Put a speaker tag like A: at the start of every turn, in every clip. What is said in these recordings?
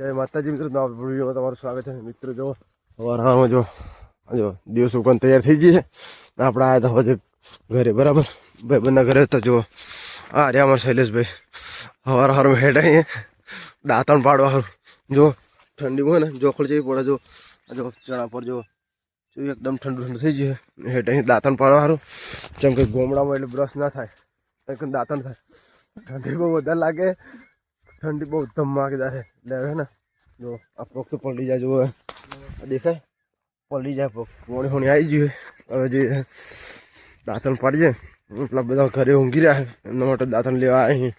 A: જય માતાજી, મિત્રો. નવા વિડીયોમાં તમારું સ્વાગત છે. મિત્રો જો સવારમાં જો જો, દિવસ ઉપર તૈયાર થઈ જઈએ આપણે આવ્યા હતા હજી ઘરે, બરાબર? ભાઈ બંને ઘરે હતા જો આ રહ્યા અમારા શૈલેષભાઈ. હવાર સવારમાં હેડ અહીં દાંતણ પાડવા હારું. જો ઠંડી હોય ને જોખડ જેવી પડે જો જો, ચણા પર જો, એકદમ ઠંડુ ઠંડુ થઈ જાય હેઠ અહીં દાંતણ પાડવા સારું જેમ કે ગોમડામાં એટલે બ્રશ ના થાય દાંતણ થાય. ઠંડી બહુ વધારે લાગે ઠંડી બહુ ધમાકેદાર છે એટલે હવે ને જો આ પગ તો પલટી જાય જો આ દેખાય પલટી જાય પગ હોણી હોણી આવી ગઈ હવે જે દાંતણ પાડી જાય એટલા બધા ઘરે ઊંઘી રહ્યા છે એમના માટે દાંતણ લેવા અહીં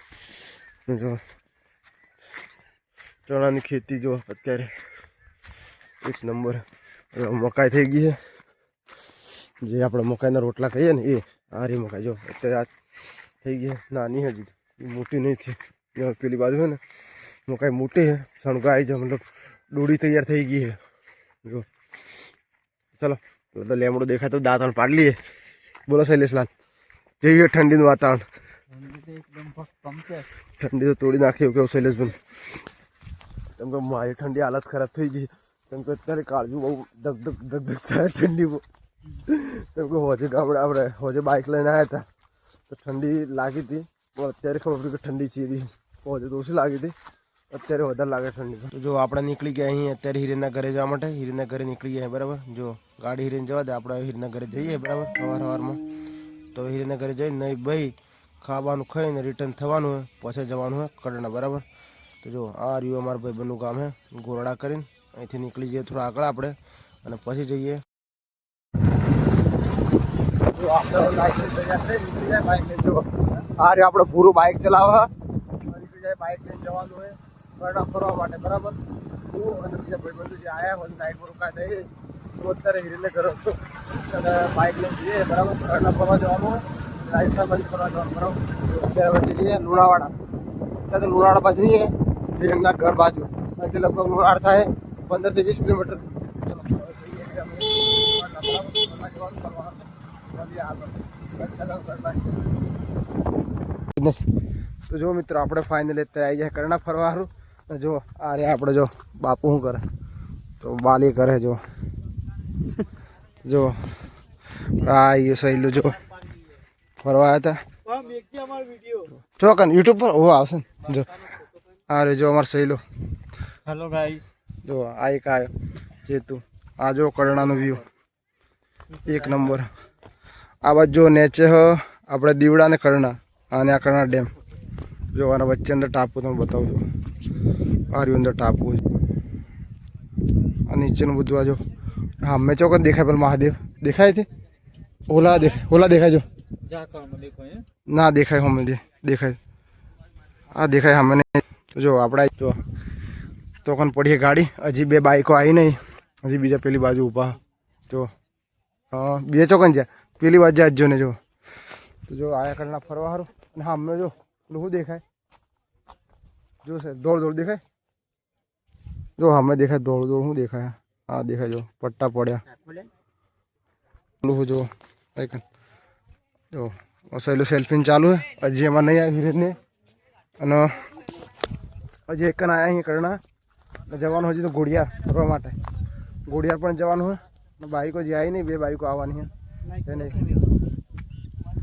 A: જો ચણાની ખેતી જો અત્યારે એક નંબર હવે મકાઈ થઈ ગઈ છે જે આપણે મકાઈના રોટલા કહીએ ને એ આ રી મકાઈ જો અત્યારે આ થઈ ગઈ છે. નાની હજી એ મોટી નહીં થઈ પેલી બાજુ છે ને મકાઈ મોટી છે સણગાઈ છે મતલબ ડોડી તૈયાર થઈ ગઈ છે. જો. ચલો તો લેમડો દેખાય તો દાંતણ પાડી લઈએ. બોલો શૈલેષલાલ જેવી ઠંડીનું વાતાવરણ. ઠંડી તો તોડી નાખી એવું કેવું શૈલેષભાઈ કેમ કે મારી ઠંડી હાલત ખરાબ થઈ ગઈ કેમ કે અત્યારે કાળજું બહુ ધક ધક ધક ધક થાય ઠંડી બહુ. કેમ કે હોજે ગામડે આપણે હોજે બાઇક લઈને આવ્યા હતા. તો ઠંડી લાગી હતી પણ અત્યારે ખબર પડી કે ઠંડી ચીરી હોજે તો ઓછી લાગી હતી. અત્યારે વધારે લાગે ઠંડી. તો જો આપણે નીકળી ગયા અહીં, અત્યારે હિરેનના ઘરે જવા માટે. હિરેનના ઘરે નીકળી ગયા બરાબર? જો ગાડી હિરેન જવા દે, આપણે હિરેનના ઘરે જઈએ, બરાબર? સવાર સવારમાં તો હિરેનના ઘરે જઈને નહીં, ભાઈ, ખાવાનું ખાઈને રિટર્ન થવાનું હોય, પછી જવાનું હોય કડણા બરાબર? તો જો, આ રહ્યું અમારા ભાઈબંધનું ગામ હે, ગોરડા કરીને. અહીંથી નીકળી જઈએ થોડા આગળ આપણે, અને પછી જઈએ. આ રહ્યો આપણે પૂરું બાઇક ચલાવવા. જાય બાઇક લઈને જવાનું હોય ગરડા ફરવા માટે બરાબર? હું અને બીજા ભાઈબંધો જે આવ્યા હોય નાઇટમાં રોકાય થઈ હું અત્યારે હિરેને ઘર હતો. અને બાઇક લઈને જઈએ બરાબર? ગરડા ફરવા જવાનું હોય રાજસ્થાન બાજુ ફરવા જવાનું બરાબર? અત્યારે પછી જઈએ લુણાવાડા. ત્યાં તો લુણાવાડા બાજુ જઈએ હિરેનના ઘર બાજુ. અહીંથી લગભગ લુણાવાડ થાય પંદરથી વીસ કિલોમીટર. બરાબર? ફરવા જવાનું, ફરવા. તો જો મિત્રો આપણે ફાઇનલી અત્યારે આવી જાય કરણા ફરવાનું જો આ રે આપણે જો બાપુ શું કરે? તો બાલી કરે જો. જો આ સહેલું જો. ફરવા હતા ચોકન યુટ્યુબ પર? ઓ આવશે ને. જો. આ રે જો અમાર સહેલો.
B: હેલો ગાઈસ
A: જો આ એક આવ્યો જેતુ. આ જો કરણાનો વ્યૂ એક નંબર. આ બાજુ જો નેચે હ આપણે દીવડા ને કરણા. અને આ કરણા ડેમ. જો આના વચ્ચે અંદર ટાપુ તમે બતાવજો. આર્યું અંદર ટાપુ આ નીચેનું બધું આ જો. હા મેં ચોક્કસ દેખાય પેલા મહાદેવ. દેખાય છે ઓલા દેખાય ઓલા દેખાય જો. ના દેખાય હમે દેખાય. આ દેખાય હમને જો આપણા જો તો કોણ પડીએ ગાડી. હજી બે બાઈકો આવી નહીં. હજી બીજા પેલી બાજુ ઊભા. જો હા બે ચોકન છે પેલી બાજુ જ જો ને જો. તો જો આયા કરના ફરવા સારું અને હા અમે જો. પેલું શું દેખાય જો સર દોડ દોડ દેખાય જો અમે દેખાય દોડ દોડ શું દેખાય હા દેખાય જો પટ્ટા પડ્યા પેલું શું જો એક જો સહેલું સેલ્ફીન ચાલુ હે હજી એમાં નહીં આવી રીતને અને હજી એક આવ્યા અહીં કરના જવાનું હજી તો ઘોડિયાર ફરવા માટે ઘોડિયાર પણ જવાનું હોય બાઈકો જે આવી નહીં બે બાઈકો આવવાની છે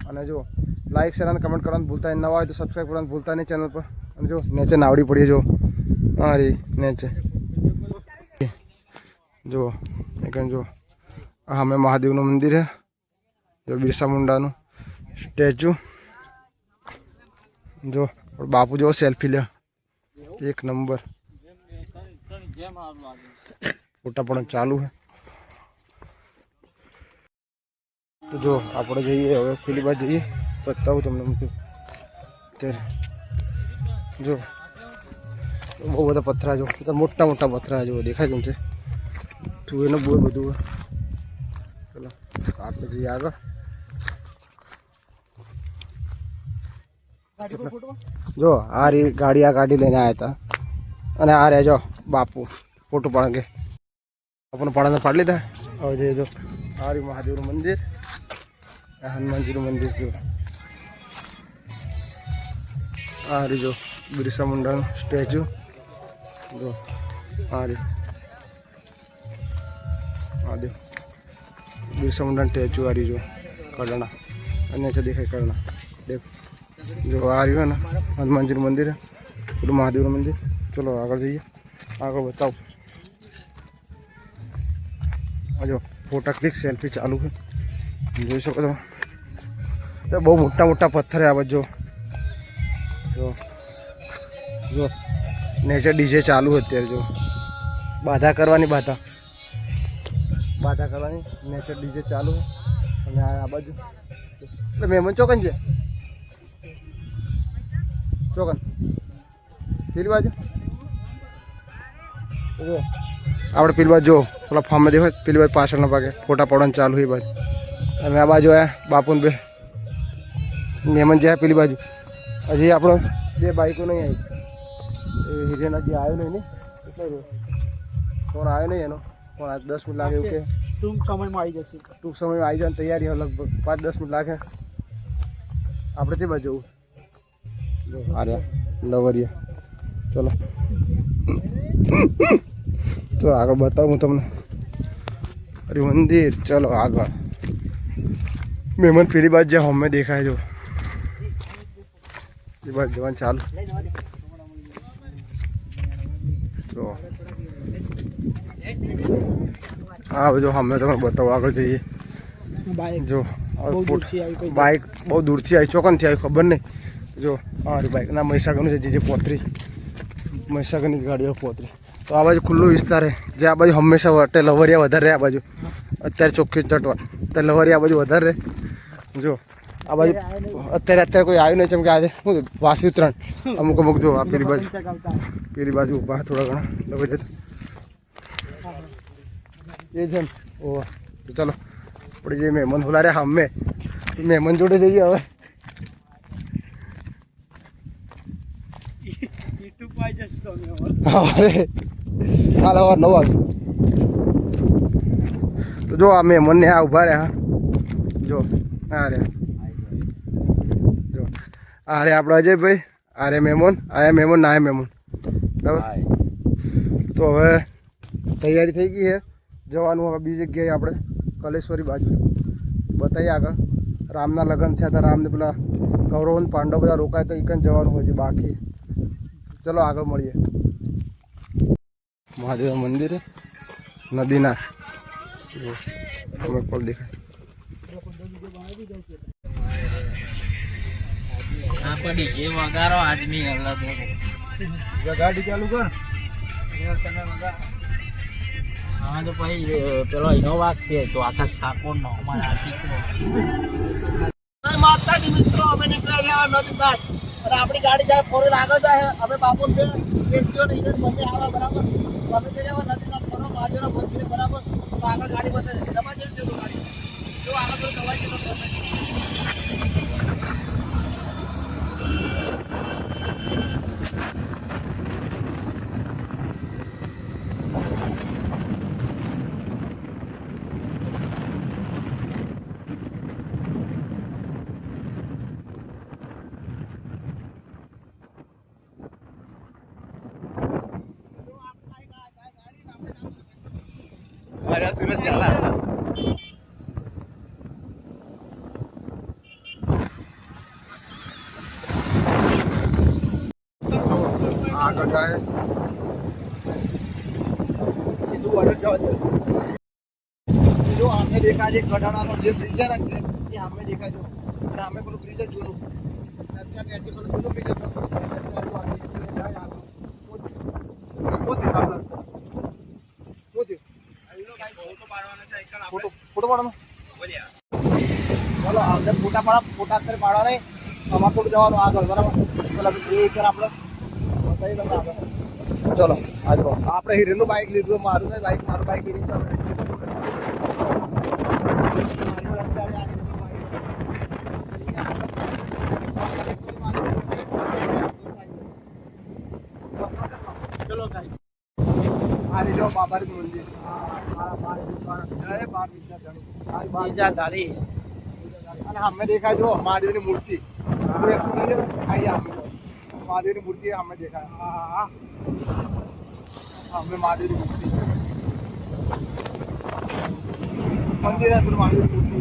A: અને જો લાઈક શેર અને કમેન્ટ કરવાનું ભૂલતા નહીં. નવા હોય તો સબસ્ક્રાઈબ કરવાનું ભૂલતા નહીં ચેનલ પર. અને જો, નેચે નાવડી પડીએ જો. હા રે નેચે. જો, એક જો. આ અમે મહાદેવનું મંદિર છે. જો, બિરસા મુંડાનું સ્ટેચ્યુ. જો બાપુ જો સેલ્ફી લે. એક નંબર. ફોટા પણ ચાલુ છે. તો જો, આપણે જઈએ, હવે પેલી બાજુ જઈએ. બતાવું તમને મૂક્યું અત્યારે જો. બહુ બધા પથરા જો. મોટા મોટા પથરા જો, દેખાય છે તું એને બહુ બધું. ચલો આપણે જઈએ આગળ. જો, આ રી ગાડી આ ગાડી લઈને આવ્યા હતા અને આ રહ્યા જો, બાપુ ફોટો પાડે. આપણને પાડાને પાડી લીધા. હવે જઈએ જો, આ રહ્યું મહાદેવનું મંદિર. આ હનુમાનજીનું મંદિર જો. આ રહ્યું જો, બિરસા મુંડાનું સ્ટેચ્યુ. જો, આ રે હા દે બિરસા મુંડાની સ્ટેચ્યુ આ રહ્યું જો કરણા અને છે દેખાય કરણા દેખ. જો, આ રહ્યું ને હનુમાનજીનું મંદિર. પેલું મહાદેવનું મંદિર. ચલો, આગળ જઈએ. આગળ બતાવો. આ જો, ફોટા ક્લિક, સેલ્ફી ચાલુ છે. જોઈ શકો તમે તો બહુ મોટા મોટા પથ્થર આ બાજુ. જો. જો. નેચર ડીજે ચાલુ અત્યારે જો. બાધા કરવાની બાધા. બાધા કરવાની. નેચર ડીજે ચાલુ. અને આ બાજુ. એટલે મહેમાન ચોકન છે? ચોકન. પેલી બાજુ. જો. આપણે પેલી બાજુ જો, પેલા ફાર્મમાં દેખાય પેલી બાજુ પાછળના ભાગે ફોટા પડવાનું ચાલુ એ બાજુ. અને આ બાજુ આ બાપુન બે મહેમાન જ્યાં પેલી બાજુ. હજી આપણો બે બાઈકો નહીં આવી. એ હિરેન હજી આવ્યો નહીં ને એટલે રહ્યો ફોન આવ્યો નહીં એનો? ફોન આ દસ મિનિટ લાગે એવું કે?
B: ટૂંક સમયમાં આવી જશે.
A: ટૂંક સમયમાં આવી જવાની તૈયારી હોય લગભગ પાંચ દસ મિનિટ લાગે. આપણે તે બાજુ જવું. જો આર્યા લવરિયા ચલો. તો આગળ બતાવું હું તમને. અરે મંદિર ચલો આગળ. મહેમાન પેલી બાજુ જ્યાં હોમે દેખાય જો જવાન જવાનું ચાલુ. તો હા જો અમે તમને બતાવો આગળ જઈએ.
B: બાઈક.
A: જો બાઇક બહુ દૂરથી આવી ચોકનથી આવી ખબર નહીં. જો અમારી બાઇક ના મહીસાગરનું છે જે જે પોતરી. મહીસાગરની ગાડીઓ પોતરી. તો આ બાજુ ખુલ્લો વિસ્તાર છે. જે આ બાજુ હંમેશા વટે લવરિયા વધારે રહે આ બાજુ. અત્યારે ચોખ્ખી ચટવા અત્યારે લવરિયા આ બાજુ વધારે રહે. જો. આ બાજુ અત્યારે અત્યારે કોઈ આવ્યું નહીં, જેમ કે આજે શું વાસી ઉત્તરાયણ. અમુક અમુક જો, આ પેલી બાજુ. પેલી બાજુ ઊભા થોડા ઘણા. લવરિયા એ છે ઓહ. ચાલો. આપણે જે મહેમાન બોલા રહ્યા, અમે મહેમાન જોડે જઈએ હવે. હવે હાલ હવે નવ તો જો, આ મહેમાનને આ ઊભા રહ્યા. જો હા રે આ રે આપણો અજયભાઈ આ રે મહેમાન આ મહેમાન ના મહેમાન બરાબર? તો હવે તૈયારી થઈ ગઈ છે. જવાનું હવે બીજી જગ્યાએ આપણે કલેશ્વરી બાજુ. બતાવીએ આગળ. રામના લગ્ન થયા હતા રામને પેલા કૌરવ અને પાંડવ બધા રોકાય તો એકન જવાનું હોય છે બાકી. ચલો આગળ મળીએ. મહાદેવ મંદિર છે. નદીના. જો, તમે પણ દેખાય?
B: પડી. જે વગારો આદમી અલગ
A: ગાડી ચાલુ કર.
B: હા તો પછી પેલો એનો વાક છે તો આકાશ ઠાકોર નો અમારે આશિક.
C: માતાજી મિત્રો. અમે નીકળ્યા ગયા નદી બાદ. અને આપણી ગાડી જાય ફોરેન આગળ જાય અમે બાપુ છે વ્યક્તિઓ ને એને બંને આવે બરાબર. અમે જઈ જવા નદી બાદ ફરો બાજુના મંદિરે બરાબર. તો આગળ ગાડી બતાવી દવા જેવી છે તો ગાડી. જો આગળ કોઈ દવાઈ છે તો
A: આગળ જાય.
C: જો અમે દેખાય છે ગઢાણાનો જે બ્રિજ છે એ અમે દેખાય છે. અને અમે પેલું બ્રિજ જ જોયું. અત્યારે પેલું જૂનું બ્રિજ હતું. ફોટો ફોટો પાડવાનો? બોલો આપણે ફોટા પાડા, ફોટા અત્યારે પાડવા નહીં. અમારે થોડું જવાનું? આગળ બરાબર? પેલા એ કર આપણે. ચલો આજ આપણે હિરેનનું બાઇક લીધું, મારું ને બાઇક મારું બાઇક હિરેન
B: ચલો
C: આ જો, બાબારી મંદિર જય બાર વિદ્યા જાણો. આ બાર
B: બીજા દાડી
C: અને અમે દેખાય જો મહાદેવની મૂર્તિ. મહાદેવની મૂર્તિ અમે દેખાય. હા હા
A: અમે મહાદેવની મૂર્તિ. મંદિર હતું મહાદેવની મૂર્તિ.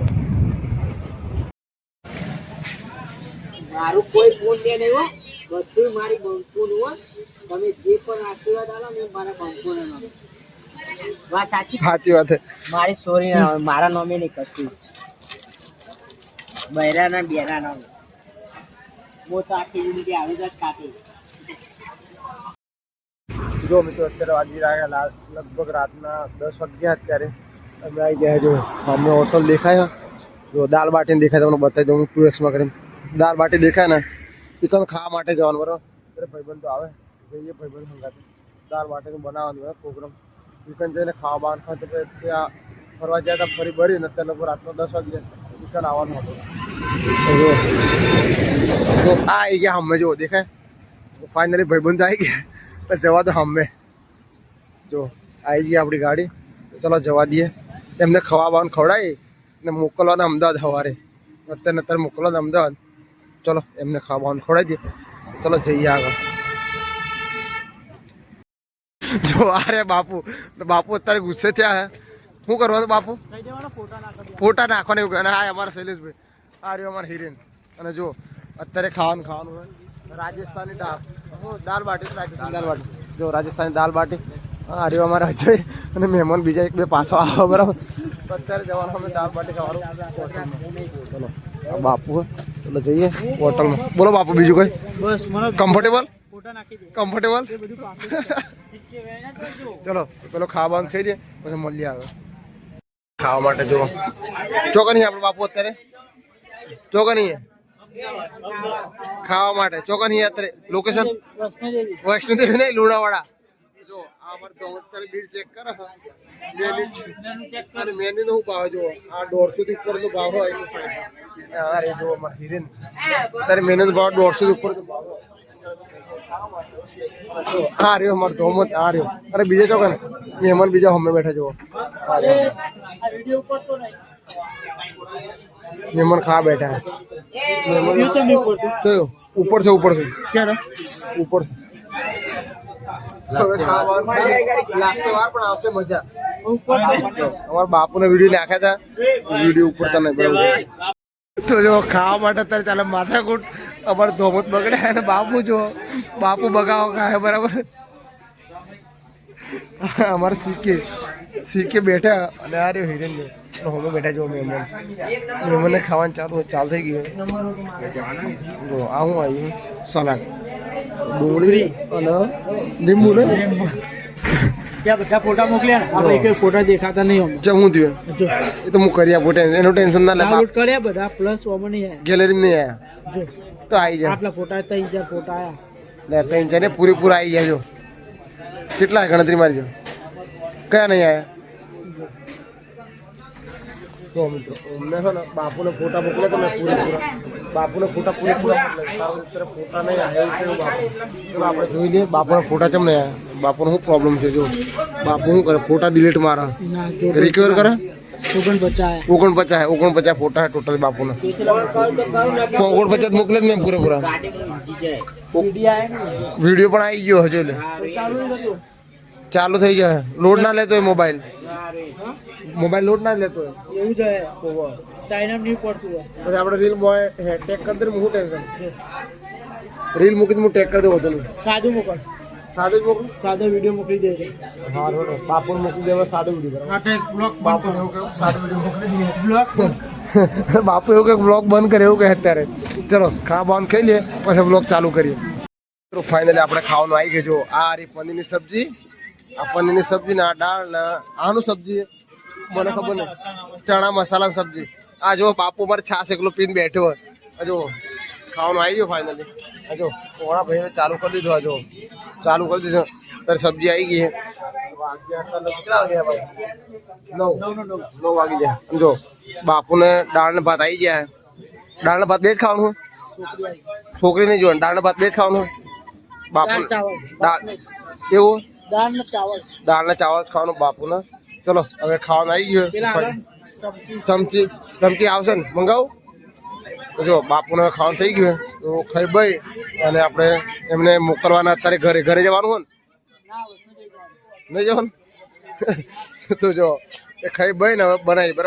B: મારું કોઈ પુણ્ય નહીં હો. બધું મારી બંકુનું હોય તમે જે પણ આશીર્વાદ આવો ને મારા બંકુને નામે. વાત સાચી?
A: સાચી વાત
B: મારી સોરી ના મારા નામે નહીં કશું. બૈરાના બેરા નામે. હું તો આખી જિંદગી આવી જ કાઢી
A: જો મિત્રો અત્યારે વાગી રહ્યા લગભગ રાતના દસ વાગ્યા અત્યારે. અમે આવી ગયા જો અમને હોટલ દેખાય જો દાલ બાટી દેખાય તમને બતાવી દઉં ટુ એક્સમાં કરીને. દાલ બાટી દેખાય ને ચિકન ખાવા માટે જવાનું બરાબર? ભાઈબંધ તો આવે. જઈએ ભાઈબંધ સંગાતે દાલ બાટીનું બનાવવાનું હોય પ્રોગ્રામ. ચિકન જઈને ખાવા બહાર ખાતે ત્યાં ફરવા ગયા હતા, ફરી ભરીને અત્યારે લોકો રાતનો દસ વાગે ચિકન આવવાનું હતું. તો આ આવી ગયા હમે જો દેખાય? ફાઇનલી ભાઈબંધ આવી ગયા, તો જવા દો હમે. જો આવી ગઈ આપણી ગાડી, તો ચલો જવા દઈએ. એમને ખવા બહાર ખવડાવી ને મોકલવાના અમદાવાદ સવારે અત્યારે અત્યારે મોકલવાના અમદાવાદ. ચલો, એમને ખાવા બાવાનું ખવડાવી દઈએ. ચલો જઈએ આગળ. જો અરે બાપુ બાપુ અત્યારે ગુસ્સે થયા હે. શું કરવાનું બાપુ? ફોટા નાખવાના એવું અને હા અમારા શૈલેષભાઈ. આ રહ્યો અમારા હિરેન. અને જો અત્યારે ખાવાનું ખાવાનું હોય. રાજસ્થાની દાળ. દાલ બાટી રાજસ્થાન દાલ બાટી. જો રાજસ્થાની દાલ બાટી. હા રહ્યો અમારા અજય અને મહેમાન બીજા એક બે પાછો આવો બરાબર. અત્યારે જવાનું અમે દાલ બાટી ખાવાનું ચલો બાપુ. ચલો જઈએ હોટલમાં. બોલો બાપુ બીજું કઈ?
B: બસ મને
A: કમ્ફર્ટેબલ કમ્ફર્ટેબલ ચલો પેલો ખાવા બંધ ખાઈ દે પછી મળી આવે ખાવા માટે જો ચોકની આપણો બાપુ અત્યારે? ચોકની ખાવા માટે. ચોકની અત્યારે? લોકેશન
B: વૈષ્ણોદેવી.
A: નહીં લુણાવાડા. જો આ અમારે અત્યારે બિલ ચેક કરો. અને મેનુ નો ભાવ જો આ દોઢસો થી ઉપર નો ભાવ હોય હા જો અમારે હિરેન. અત્યારે મેનુ ભાવ દોઢસો થી ઉપર નો ભાવ હોય. હા રહ્યો અમારે ધોમત હા રહ્યો અરે બીજે ચોકન મહેમાન બીજા હમે બેઠા જુઓ હા રહ્યો.
B: આ વિડિયો ઉપર તો નહીં
A: મહેમાન ખાવા બેઠા
B: વિડિયો તો નહીં પડતું
A: કયો ઉપર છે ઉપર છે
B: ક્યારે
A: ઉપર છે હવે ખાવાનું ખાઈ લાગશે વાર પણ આવશે મજા અમારા બાપુને વીડિયો નાખ્યા હતા વીડિયો ઉપર તને બરાબર તો જો ખાવા માટે અત્યારે ચાલે માથાકૂટ અમારે ધોમત બગડે અને બાપુ જો બાપુ બગાવો ખાય બરાબર? અમારે શીખે શીખે બેઠા અને આ રહ્યો હિરેન હોમે બેઠા જો મહેમાન મહેમાનને ખાવાનું ચાલુ ચાલ થઈ ગયું જો આ હું આવ્યું સલાડ. ડુંગળી અને લીંબુ ને?
B: ત્યાં બધા ફોટા મોકલ્યા ને. આપણે એક ફોટા દેખાતા નહીં
A: જે હું થયું? એ તો હું કરી આપું ટેન્શન. એનું ટેન્શન ના લે
B: કર્યા બધા પ્લસ ઓમાં નહીં
A: ગેલેરી નહીં
B: જો.
A: તો આવી જાય.
B: આટલા ફોટા ત્રણ ચાર ફોટા આવ્યા
A: લે ત્રણ ચાર ને પૂરેપૂરા આવી જાય જો. કેટલા ગણતરી મારી જો. કયા નહીં આવ્યા તો મિત્રો અમને છે ને બાપુને ફોટા મોકલે તમે પૂરેપૂરા. બાપુને ફોટા પૂરેપૂરા મોકલે. ફોટા નહીં આવ્યા છે બાપુ. આપણે જોઈ લઈએ બાપુના ફોટા ચમ નહીં આવ્યા બાપુનો શું પ્રોબ્લેમ છે જો? બાપુ શું કરે? ફોટા ડિલીટ મારા. રિકવર કરે? ઓગણપચાસ. ઓગણપચાસ ફોટા ટોટલ બાપુના. ઓગણપચાસ મોકલે જ મેં પૂરેપૂરા વીડિયો પણ આવી ગયો હજુ ચાલુ થઈ જાય. લોડ ના લેતો હોય મોબાઈલ. મોબાઈલ લોડ ના લેતો હોય.
B: એવું જ ચાઇના નહીં પડતું
A: પછી આપણે રીલ ટેક કરી દે હું ટેન્શન રીલ મૂકી હું ટેક કરી દઉં
B: સાદું મોકલ
A: સાદું મોકલું?
B: સાદો વીડિયો મોકલી દેજો
A: હા રોડ. બાપુને મોકલી દેવા સાદો વીડિયો
B: બ્લોક
A: બાપુ એવું કહ્યું સાદો વીડિયો મોકલી દઈએ.
B: બ્લોક
A: બાપુ એવું કે બ્લોગ બંધ કરે એવું કહે અત્યારે. ચલો ખા બંધ ખાઈ લઈએ પછી બ્લોગ ચાલુ કરીએ. તો ફાઇનલી આપણે ખાવાનું આવી ગયું. જો આ રહી પનીરની સબ્જી. આ પનીરની સબ્જી ને આ દાળ ને આનું સબ્જી. મને ખબર નહીં. ચણા મસાલાની સબ્જી. આ જો બાપુ મારે છાસ એકલો પીને બેઠો હોય. આ જો ખાવાનું આવી ગયું ફાઇનલી આ જો ઓળા ભાઈ ચાલુ કરી દીધું આજો ચાલુ કરી દીધું. તારી સબ્જી આવી ગઈ નવ. વાગી જાય સમજો બાપુને દાળ ને ભાત આવી ગયા દાળ ને ભાત બે જ ખાવાનું છોકરી નહીં જોવાનું. દાળ ને ભાત બે જ ખાવાનું? બાપુ એવું
B: દાળ ને ચાવલ.
A: દાળ. ને ચાવલ. ખાવાનું બાપુને. ચલો હવે ખાવાનું આવી ગયું
B: ચમચી
A: ચમચી આવશે ને? મંગાવું? જો બાપુને ખાવાનું થઈ ગયું તો ખાઈ ભાઈ, અને આપણે એમને મોકલવાના અત્યારે ઘરે ઘરે જવાનું
B: હોય
A: નહીં જવાનું? તો જો, એ ખાઈ ભાઈ ને હવે બનાવી, બરાબર?